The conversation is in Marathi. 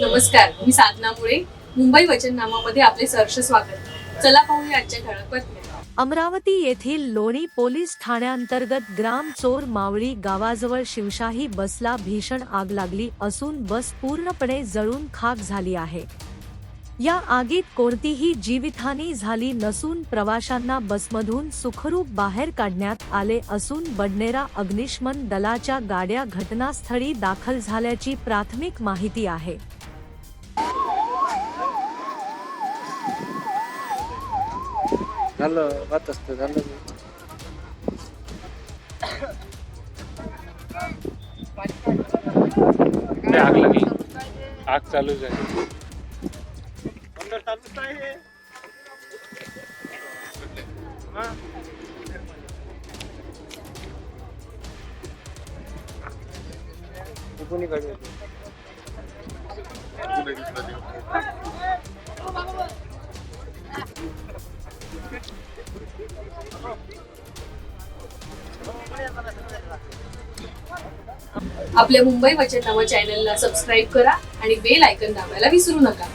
नमस्कार मी साधना मुळे. मुंबई वचननामामध्ये आपले सहर्ष स्वागत. चला पाहूया आजच्या ठळक बातम्या. अमरावती येथील लोणी पोलीस ठाण्याअंतर्गत ग्राम चोर मावळी गावाजवळ शिवशाही बसला भीषण आग लागली असून बस पूर्णपणे जळून खाक झाली आहे. या आगीत कोणतीही जीवितहानी झाली नसून प्रवाशांना बसमधून सुखरूप बाहेर काढण्यात आले असून बडनेरा अग्निशमन दलाच्या गाड्या घटनास्थळी दाखल झाल्याची प्राथमिक माहिती आहे. झालं वात असतं झालं ते आग लागली आग चालूच आहे कोणी गाडी आपल्या मुंबई वचननामा चॅनलला सबस्क्राईब करा आणि बेल आयकन दाबायला विसरू नका.